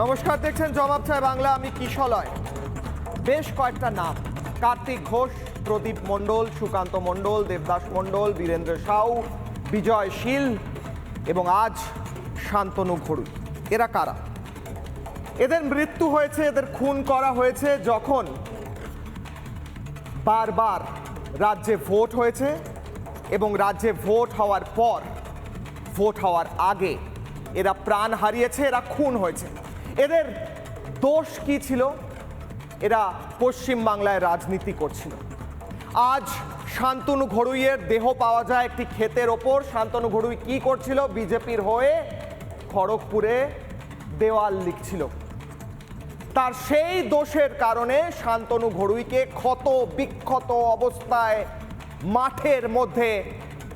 নমস্কার, দেখছেন জবাব চায় বাংলা, আমি কিশলয়। বেশ কয়েকটা নাম। কার্তিক ঘোষ, প্রদীপ মণ্ডল, সুকান্ত মণ্ডল, দেবদাস মণ্ডল, বীরেন্দ্র সাউ, বিজয় শীল এবং আজ শান্তনু ঘড়ুই এরা কারা? এদের মৃত্যু হয়েছে, এদের খুন করা হয়েছে যখন বারবার রাজ্যে ভোট হয়েছে এবং রাজ্যে ভোট হওয়ার পর, ভোট হওয়ার আগে এরা প্রাণ হারিয়েছে, এরা খুন হয়েছে। এদের দোষ কি ছিল? এরা পশ্চিম বাংলায় রাজনীতি করছিল। আজ শান্তনু ঘড়ুইয়ের দেহ পাওয়া যায় একটি ক্ষেতের ওপর। শান্তনু ঘড়ুই কি করছিল? বিজেপির হয়ে খড়গপুরে দেওয়াল লিখছিল। তার সেই দোষের কারণে শান্তনু ঘড়ুইকে ক্ষত বিক্ষত অবস্থায় মাঠের মধ্যে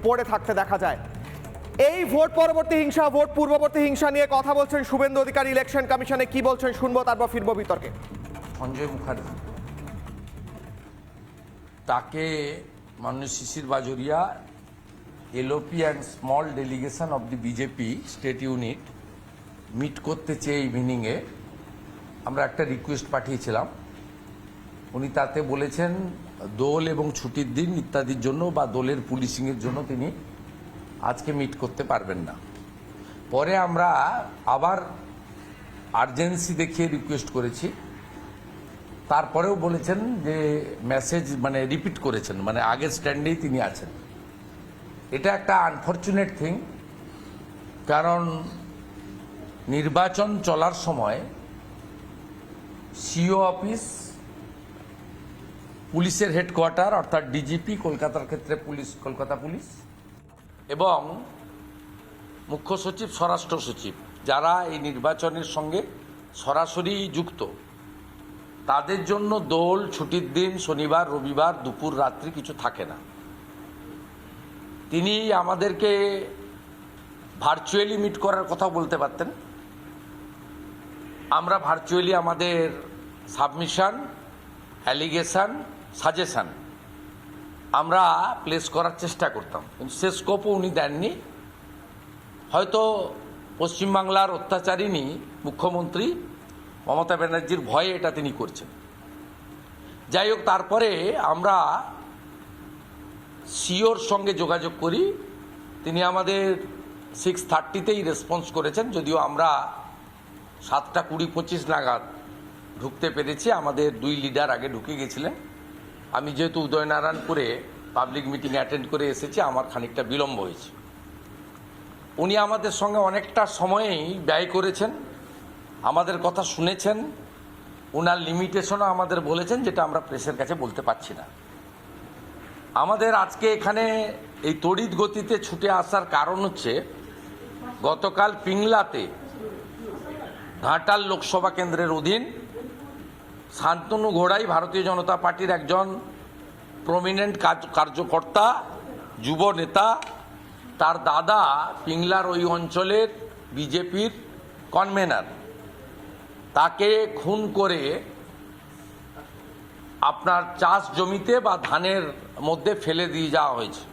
পড়ে থাকতে দেখা যায়। এই ভোট পরবর্তী হিংসা, ভোট পূর্ববর্তী হিংসা নিয়ে কথা বলছেন শুভেন্দু অধিকারী ইলেকশন কমিশনে। কি বলছেন শুনব, তারপর ফিরবো বিতর্কে। সঞ্জয় মুখার্জি। তাকে মাননীয় Sisir Bajoria, LOP and small delegation of the BJP state unit meet করতে চেয়ে ইভিনিংয়ে আমরা একটা রিকোয়েস্ট পাঠিয়েছিলাম। উনি তাতে বলেছেন, দোল এবং ছুটির দিন ইত্যাদির জন্য বা দোলের পুলিশিংয়ের জন্য তিনি আজকে মিট করতে পারবেন না। পরে আমরা আবার আর্জেন্সি দেখিয়ে রিকোয়েস্ট করেছি। তারপরেও বলেছেন যে মেসেজ মানে রিপিট করেছেন মানে আগের স্ট্যান্ডেই তিনি আছেন। এটা একটা আনফর্চুনেট থিং কারণ নির্বাচন চলার সময় সিও অফিস পুলিশের হেডকোয়ার্টার অর্থাৎ ডিজিপি কলকাতার ক্ষেত্রে পুলিশ, কলকাতা পুলিশ এবং মুখ্য সচিব, স্বরাষ্ট্র সচিব, যারা এই নির্বাচনের সঙ্গে সরাসরি যুক্ত, তাদের জন্য দোল, ছুটির দিন, শনিবার, রবিবার, দুপুর, রাত্রি কিছু থাকে না। তিনি আমাদেরকে ভার্চুয়ালি মিট করার কথা বলতে পারতেন। আমরা ভার্চুয়ালি আমাদের সাবমিশন অ্যালিগেশন সাজেশন আমরা প্লেস করার চেষ্টা করতাম। কিন্তু সে স্কোপও উনি দেননি। হয়তো পশ্চিমবাংলার অত্যাচারিণী মুখ্যমন্ত্রী মমতা ব্যানার্জির ভয়ে এটা তিনি করছেন। যাই হোক, তারপরে আমরা সিওর সঙ্গে যোগাযোগ করি। তিনি আমাদের সিক্স থার্টিতেই রেসপন্স করেছেন, যদিও আমরা সাতটা কুড়ি পঁচিশ নাগাদ ঢুকতে পেরেছি। আমাদের দুই লিডার আগে ঢুকে গেছিলেন। আমি যেহেতু উদয়নারায়ণপুরে পাবলিক মিটিং অ্যাটেন্ড করে এসেছি, আমার খানিকটা বিলম্ব হয়েছে। উনি আমাদের সঙ্গে অনেকটা সময়েই ব্যয় করেছেন, আমাদের কথা শুনেছেন ওনার লিমিটেশনও আমাদের বলেছেন, যেটা আমরা প্রেসের কাছে বলতে পারছি না। আমাদের আজকে এখানে এই তড়িৎ গতিতে ছুটে আসার কারণ হচ্ছে, গতকাল পিংলাতে ঘাটাল লোকসভা কেন্দ্রের অধীন শান্তনু ঘোড়াই ভারতীয় জনতা পার্টির একজন প্রমিনেন্ট কাজ কার্যকর্তা, যুব নেতা। তার দাদা পিংলার ওই অঞ্চলের বিজেপির কনভেনার তাকে খুন করে আপনার চাষ জমিতে বা ধানের মধ্যে ফেলে দিয়ে যাওয়া হয়েছে।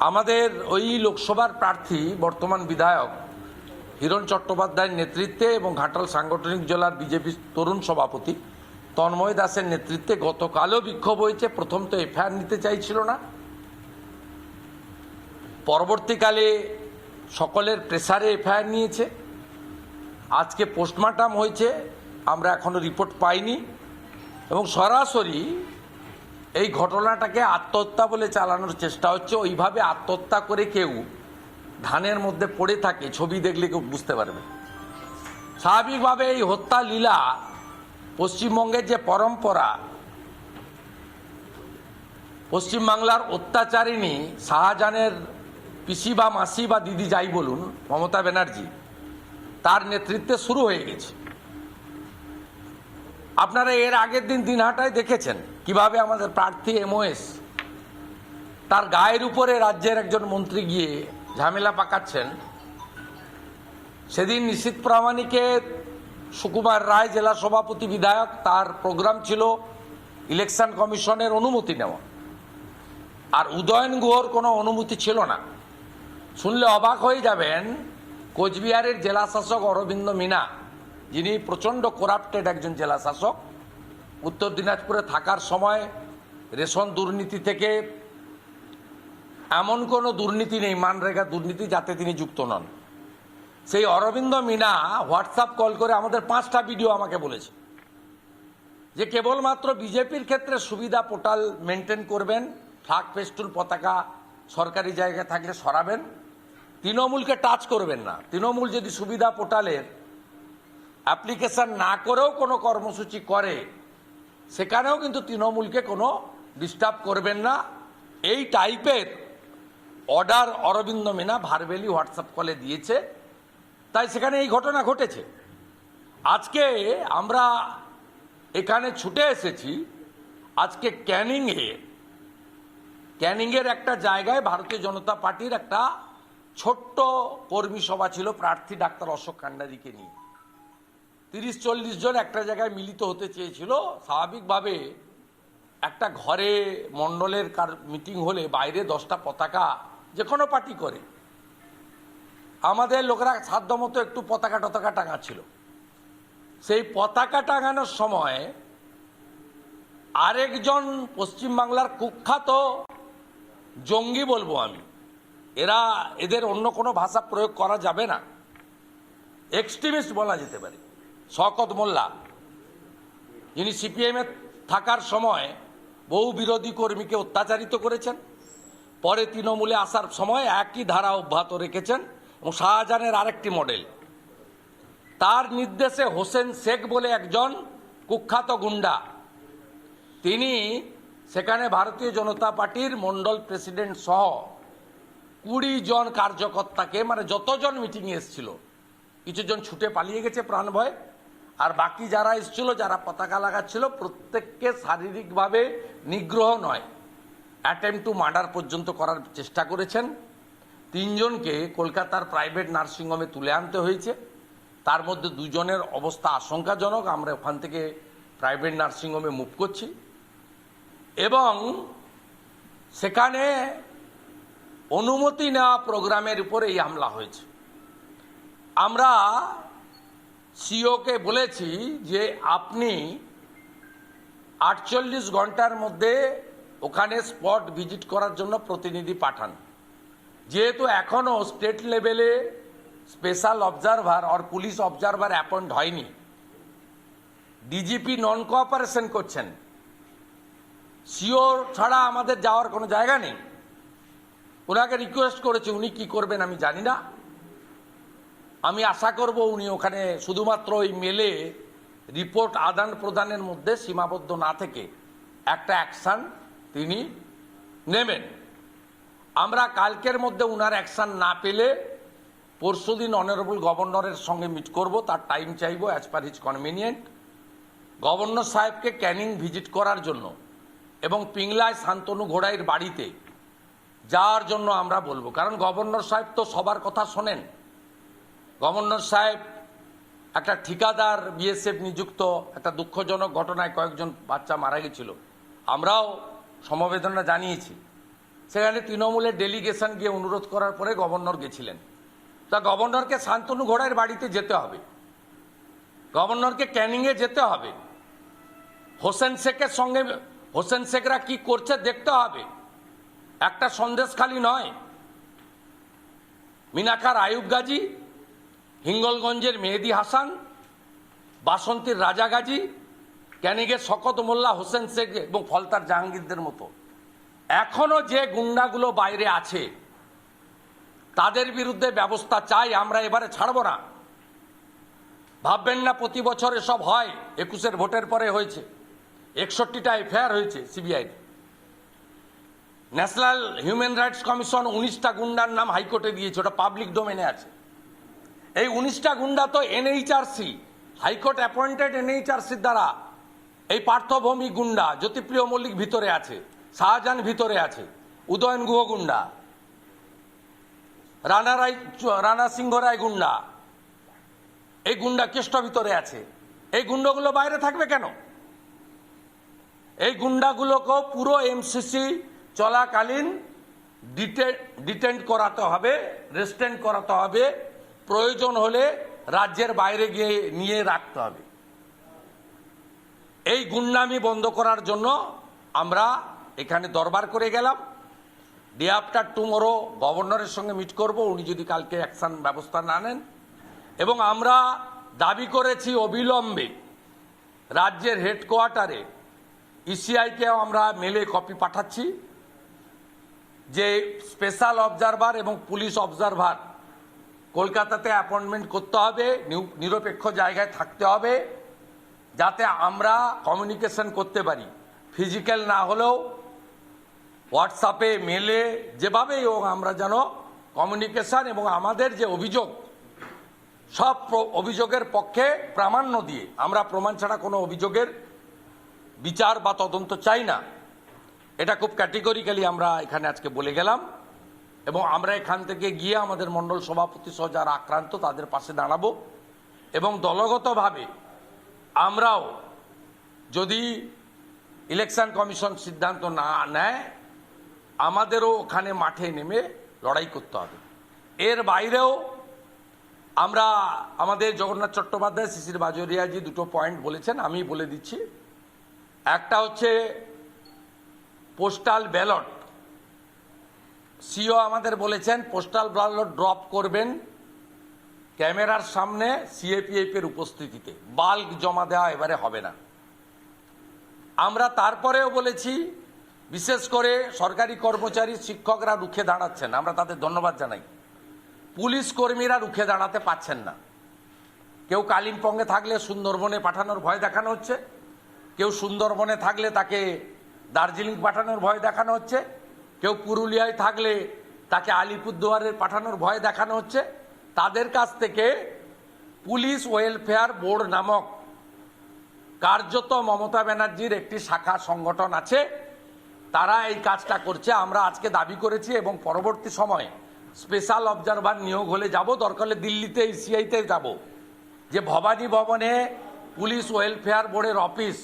আমাদের ওই লোকসভার প্রার্থী, বর্তমান বিধায়ক হিরণ চট্টোপাধ্যায়ের নেতৃত্বে এবং ঘাটাল সাংগঠনিক জেলার বিজেপি তরুণ সভাপতি তন্ময় দাসের নেতৃত্বে গতকালও বিক্ষোভ হয়েছে। প্রথম তো এফআইআর নিতে চাইছিল না। পরবর্তীকালে সকলের প্রেসারে এফআইআর নিয়েছে। আজকে পোস্টমর্টম হয়েছে, আমরা এখনও রিপোর্ট পাইনি। এবং সরাসরি এই ঘটনাটাকে আত্মহত্যা বলে চালানোর চেষ্টা হচ্ছে। ওইভাবে আত্মহত্যা করে কেউ ধানের মধ্যে পড়ে থাকে, ছবি দেখলে কেউ বুঝতে পারবে। স্বাভাবিকভাবে এই হত্যা লীলা পশ্চিমবঙ্গের যে পরম্পরা, পশ্চিমবাংলার অত্যাচারিণী শাহজাহানের পিসি বা মাসি বা দিদি যাই বলুন, মমতা ব্যানার্জি, তার নেতৃত্বে শুরু হয়ে গেছে। আপনারা এর আগের দিন দিনহাটায় দেখেছেন কীভাবে আমাদের প্রার্থী এমওএস তার গায়ের উপরে রাজ্যের একজন মন্ত্রী গিয়ে ঝামেলা পাকাচ্ছেন। সেদিন নিশীত প্রামাণিকে সুকুমার রায় জেলা সভাপতি বিধায়ক তার প্রোগ্রাম ছিল ইলেকশন কমিশনের অনুমতি নেওয়া। আর উদয়ন গুহর কোনো অনুমতি ছিল না। শুনলে অবাক হয়ে যাবেন কোচবিহারের জেলা শাসক অরবিন্দ মিনা, যিনি প্রচণ্ড করাপ্টেড একজন জেলা শাসক। উত্তর দিনাজপুরে থাকার সময় রেশন দুর্নীতি থেকে এমন কোনো দুর্নীতি নেই, মানরেগা দুর্নীতি যাতে তিনি যুক্ত নন। সেই অরবিন্দ মিনা হোয়াটসঅ্যাপ কল করে আমাদের পাঁচটা ভিডিও আমাকে বলেছে। যে কেবলমাত্র বিজেপির ক্ষেত্রে সুবিধা পোর্টাল মেনটেন করবেন ফ্লাগ ফেস্টুল পতাকা সরকারি জায়গায় থাকলে সরাবেন, তৃণমূলকে টাচ করবেন না। তৃণমূল যদি সুবিধা পোর্টালের অ্যাপ্লিকেশন না করেও কোনো কর্মসূচি করে, সেখানেও কিন্তু তৃণমূলকে কোনো ডিস্টার্ব করবেন না। এই টাইপের order Arvind Meena verbally WhatsApp কলে দিয়েছে। তাই সেখানে এই ঘটনা ঘটেছে। আজকে আমরা এখানে ছুটে এসেছি। আজকে ক্যানিংয়ে। ক্যানিংয়ের একটা জায়গায় ভারতীয় জনতা পার্টির একটা ছোট্ট কর্মী সভা ছিল, প্রার্থী ডাক্তার অশোক কান্ডারিকে নিয়ে। তিরিশ চল্লিশ জন একটা জায়গায় মিলিত হতে চেয়েছিল। স্বাভাবিকভাবে একটা ঘরে মণ্ডলের কার মিটিং হলে বাইরে দশটা পতাকা যে কোনো পার্টি করে। আমাদের লোকেরা সাধ্যমতো একটু পতাকা টতাকা টাঙাচ্ছিল। সেই পতাকা টাঙানোর সময় আরেকজন পশ্চিমবাংলার কুখ্যাত জঙ্গি বলব আমি। এরা এদের অন্য কোনো ভাষা প্রয়োগ করা যাবে না। এক্সট্রিমিস্ট বলা যেতে পারে। শকত মোল্লা, যিনি সিপিএমে থাকার সময় বহু বিরোধী কর্মীকে অত্যাচারিত করেছেন। পরে তৃণমূলে আসার সময় একই ধারা অব্যাহত রেখেছেন এবং শাহজাহানের আরেকটি মডেল। তার নির্দেশে হোসেন শেখ বলে একজন কুখ্যাত গুন্ডা। তিনি সেখানে ভারতীয় জনতা পার্টির মন্ডল প্রেসিডেন্ট সহ কুড়ি জন কার্যকর্তাকে মানে যতজন মিটিংয়ে এসেছিল, কিছুজন ছুটে পালিয়ে গেছে প্রাণ ভয়। আর বাকি যারা এসেছিল, যারা পতাকা লাগাচ্ছিল, প্রত্যেককে শারীরিকভাবে নিগ্রহ নয়। অ্যাটেম্প টু মার্ডার পর্যন্ত করার চেষ্টা করেছেন। তিনজনকে কলকাতার প্রাইভেট নার্সিংহোমে তুলে আনতে হয়েছে। তার মধ্যে দুজনের অবস্থা আশঙ্কাজনক। আমরা ওখান থেকে প্রাইভেট নার্সিংহোমে মুভ করছি। এবং সেখানে অনুমতি নেওয়া প্রোগ্রামের উপরে এই হামলা হয়েছে। আমরা সিওকে বলেছি যে আপনি আটচল্লিশ ঘণ্টার মধ্যে ওখানে স্পট ভিজিট করার জন্য প্রতিনিধি পাঠান। যেহেতু এখনও স্টেট লেভেলে স্পেশাল অবজারভার আর পুলিশ অবজারভার অ্যাপয়েন্ট হয়নি। ডিজিপি নন কোঅপারেশন করছেন। সিও ছাড়া আমাদের যাওয়ার কোনো জায়গা নেই। ওনাকে রিকোয়েস্ট করেছে, উনি কি করবেন আমি জানি না। আমি আশা করব উনি ওখানে শুধুমাত্র ওই মেলে রিপোর্ট আদান প্রদানের মধ্যে সীমাবদ্ধ না থেকে একটা অ্যাকশন তিনি নেবেন আমরা কালকের মধ্যে উনার অ্যাকশন না পেলে পরশুদিন অনারেবল গভর্নরের সঙ্গে মিট করব, তার টাইম চাইব as per his convenient governor সাহেবকে ক্যানিং ভিজিট করার জন্য এবং পিংলায় শান্তনু ঘোড়াইয়ের বাড়িতে যাওয়ার জন্য আমরা বলব। কারণ গভর্নর সাহেব তো সবার কথা শোনেন। গভর্নর সাহেব একটা ঠিকাদার, বিএসএফ নিযুক্ত, একটা দুঃখজনক ঘটনায় কয়েকজন বাচ্চা মারা গেছিল। আমরাও সমবেদনা জানিয়েছি। সেখানে তৃণমূলের ডেলিগেশন গিয়ে অনুরোধ করার পরে গভর্নর গেছিলেন। তা গভর্নরকে শান্তনু ঘোড়াইয়ের বাড়িতে যেতে হবে। গভর্নরকে ক্যানিংয়ে যেতে হবে। হোসেন শেখের সঙ্গে, হোসেন শেখরা কি করছে দেখতে হবে। একটা সন্দেশ খালি নয়। মিনাকার আয়ুব গাজী, হিঙ্গলগঞ্জের মেহেদি হাসান, বাসন্তীর রাজা গাজী ক্যানিগের শকত মোল্লা হোসেন শেখ এবং ফলতার জাহাঙ্গীরদের মতো। এখনও যে গুন্ডাগুলো বাইরে আছে, তাদের বিরুদ্ধে ব্যবস্থা চাই, আমরা এবারে ছাড়বো না। ভাববেন না প্রতি বছর এসব হয়, একুশের ভোটের পরে হয়েছে। একষট্টিটা এফআইআর হয়েছে CBI national human rights commission উনিশটা গুন্ডার নাম হাইকোর্টে দিয়েছে, ওটা পাবলিক ডোমেনে আছে। এই উনিশটা গুন্ডা তো এনএইচআরসি, হাইকোর্ট অ্যাপয়েন্টেড এনএইচআরসির দ্বারা এই পার্থভূমি গুন্ডা জ্যোতিপ্রিয় মল্লিক ভিতরে আছে, শাহজাহান ভিতরে আছে, উদয়ন গুহ গুন্ডা, রানা রায়, রানা সিংহ রায় গুন্ডা। এই গুন্ডা কেষ্ট ভিতরে আছে। এই গুন্ডাগুলো বাইরে থাকবে কেন? এই গুন্ডাগুলোকেও পুরো এমসিসি চলাকালীন ডিটেন্ট করাতে হবে রেস্টেন্ট করাতে হবে, প্রয়োজন হলে রাজ্যের বাইরে গিয়ে নিয়ে রাখতে হবে। এই গুন্ডামি বন্ধ করার জন্য আমরা এখানে দরবার করে গেলাম। ডে আফটার টুমোরো গভর্নরের সঙ্গে মিট করব, উনি যদি কালকে অ্যাকশন ব্যবস্থা না নেন। এবং আমরা দাবি করেছি অবিলম্বে রাজ্যের হেডকোয়ার্টারে ইসিআইকেও আমরা মেলে কপি পাঠাচ্ছি যে স্পেশাল অবজারভার এবং পুলিশ অবজারভার কলকাতাতে অ্যাপয়েন্টমেন্ট করতে হবে নিরপেক্ষ জায়গায় থাকতে হবে। যাতে আমরা কমিউনিকেশন করতে পারি। ফিজিক্যাল না হলেও হোয়াটসঅ্যাপে মেলে যেভাবেই হোক আমরা যেন কমিউনিকেশন এবং আমাদের যে অভিযোগ, সব অভিযোগের পক্ষে প্রামাণ্য দিয়ে, আমরা প্রমাণ ছাড়া কোনো অভিযোগের বিচার বা তদন্ত চাই না। এটা খুব ক্যাটেগরিক্যালি আমরা এখানে আজকে বলে গেলাম। এবং আমরা এখান থেকে গিয়ে আমাদের মণ্ডল সভাপতি সহ যারা আক্রান্ত, তাদের পাশে দাঁড়াবো। এবং দলগতভাবে আমরাও যদি ইলেকশন কমিশন সিদ্ধান্ত না নেয়, আমাদেরও ওখানে মাঠে নেমে লড়াই করতে হবে। এর বাইরেও আমরা আমাদের জগন্নাথ চট্টোপাধ্যায়, শিশির বাজরিয়াজি দুটো পয়েন্ট বলেছেন, আমি বলে দিচ্ছি। একটা হচ্ছে পোস্টাল ব্যালট সিও আমাদের বলেছেন পোস্টাল ব্যালট ড্রপ করবেন। ক্যামেরার সামনে সিএপিএফ এর উপস্থিতিতে। বাল্ক জমা দেওয়া এবারে হবে না। আমরা তারপরেও বলেছি, বিশেষ করে সরকারি কর্মচারী শিক্ষকরা রুখে দাঁড়াচ্ছেন। আমরা তাদের ধন্যবাদ জানাই। পুলিশ কর্মীরা রুখে দাঁড়াতে পাচ্ছেন না। কেউ কালিম্পংয়ে থাকলে সুন্দরবনে পাঠানোর ভয় দেখানো হচ্ছে। কেউ সুন্দরবনে থাকলে তাকে দার্জিলিং পাঠানোর ভয় দেখানো হচ্ছে। কেউ পুরুলিয়ায় থাকলে তাকে আলিপুরদুয়ারে পাঠানোর ভয় দেখানো হচ্ছে। তাদের কাছ থেকে পুলিশ ওয়েলফেয়ার বোর্ড নামক কার্যত মমতা ব্যানার্জির একটি শাখা সংগঠন আছে। তারা এই কাজটা করছে। আমরা আজকে দাবি করেছি এবং পরবর্তী সময়ে স্পেশাল অবজারভার নিয়োগ হলে যাব। দরকার হলে দিল্লিতে ইসিআইতে যাব। যে ভবানী ভবনে পুলিশ ওয়েলফেয়ার বোর্ডের অফিস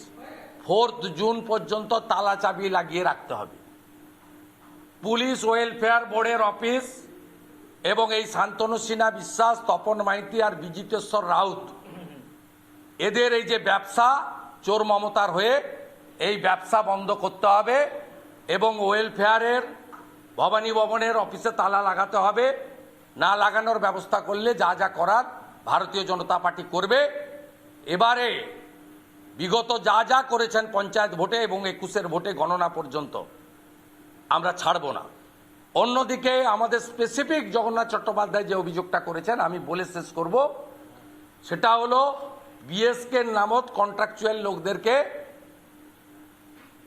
ফোর্থ জুন পর্যন্ত তালা চাবি লাগিয়ে রাখতে হবে। পুলিশ ওয়েলফেয়ার বোর্ডের অফিস এবং এই শান্তনু সিনহা বিশ্বাস, তপন মাইতি আর বিজিতেশ্বর রাউত, এদের এই যে ব্যবসা, চোর মমতার হয়ে এই ব্যবসা বন্ধ করতে হবে এবং ওয়েলফেয়ারের, ভবানী ভবনের অফিসে তালা লাগাতে হবে। না লাগানোর ব্যবস্থা করলে যা যা করার ভারতীয় জনতা পার্টি করবে। এবারে বিগত যা যা করেছেন পঞ্চায়েত ভোটে এবং একুশের ভোটে গণনা পর্যন্ত আমরা ছাড়ব না। অন্যদিকে আমাদের স্পেসিফিক জগন্নাথ চট্টোপাধ্যায় যে অভিযোগটা করেছেন, আমি বলে শেষ করব। সেটা হলো বিএসকে নামত কন্ট্রাকচুয়াল লোকদেরকে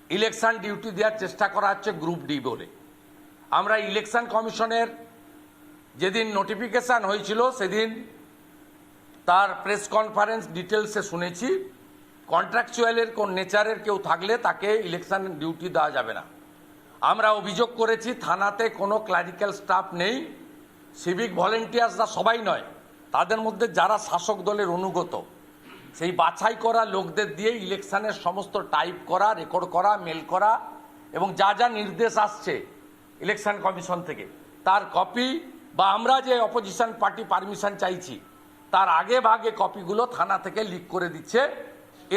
ইলেকশন ডিউটি দেওয়ার চেষ্টা করা হচ্ছে গ্রুপ ডি বলে। আমরা ইলেকশন কমিশনের যেদিন নোটিফিকেশন হয়েছিল, সেদিন তার প্রেস কনফারেন্স ডিটেলসে শুনেছি। কন্ট্রাকচুয়ালের কোন নেচারের কেউ থাকলে তাকে ইলেকশন ডিউটি দেওয়া যাবে না। আমরা অভিযোগ করেছি, থানাতে কোনো ক্লারিক্যাল স্টাফ নেই। সিভিক ভলেন্টিয়ার্সরা সবাই নয়। তাদের মধ্যে যারা শাসক দলের অনুগত, সেই বাছাই করা লোকদের দিয়ে ইলেকশনের সমস্ত টাইপ করা রেকর্ড করা মেল করা এবং যা যা নির্দেশ আসছে ইলেকশন কমিশন থেকে, তার কপি বা আমরা যে অপোজিশন পার্টি পারমিশন চাইছি, তার আগে ভাগে কপিগুলো থানা থেকে লিক করে দিচ্ছে।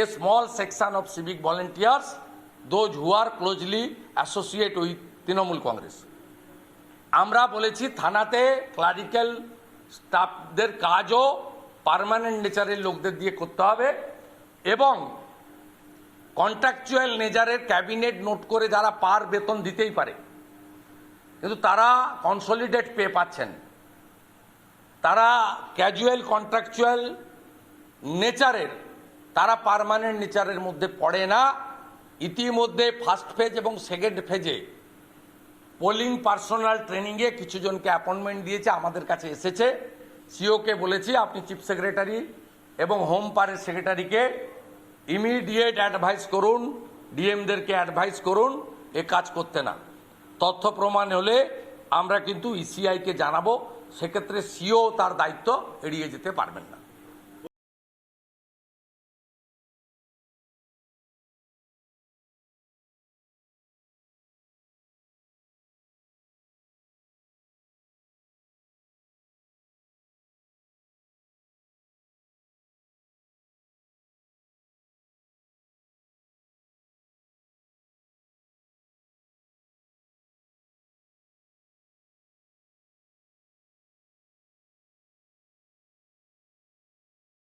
A small section of civic volunteers those who are closely associate with Trinamool Congress আমরা বলেছি থানাতে ক্লারিক্যাল স্টাফদের কাজও পার্মানেন্ট নেচারের লোকদের দিয়ে করতে হবে এবং কন্ট্রাকচুয়াল নেচারের ক্যাবিনেট নোট করে যারা পার বেতন দিতেই পারে। কিন্তু তারা কনসলিডেট পে পাচ্ছেন। তারা ক্যাজুয়াল কন্ট্রাকচুয়াল নেচারের তারা পারমানেন্ট নেচারের মধ্যে পড়ে না। ইতিমধ্যে ফার্স্ট ফেজ এবং সেকেন্ড ফেজে পোলিং পার্সোনাল ট্রেনিংয়ে কিছু জনকে অ্যাপয়েন্টমেন্ট দিয়েছে, আমাদের কাছে এসেছে। সিওকে বলেছি, আপনি চিফ সেক্রেটারি এবং হোম পারের সেক্রেটারিকে ইমিডিয়েট অ্যাডভাইস করুন ডিএমদেরকে অ্যাডভাইস করুন, এ কাজ করতে না। তথ্য প্রমাণ হলে আমরা কিন্তু ইসিআইকে জানাব, সেক্ষেত্রে সিও তার দায়িত্ব এড়িয়ে যেতে পারবেন না।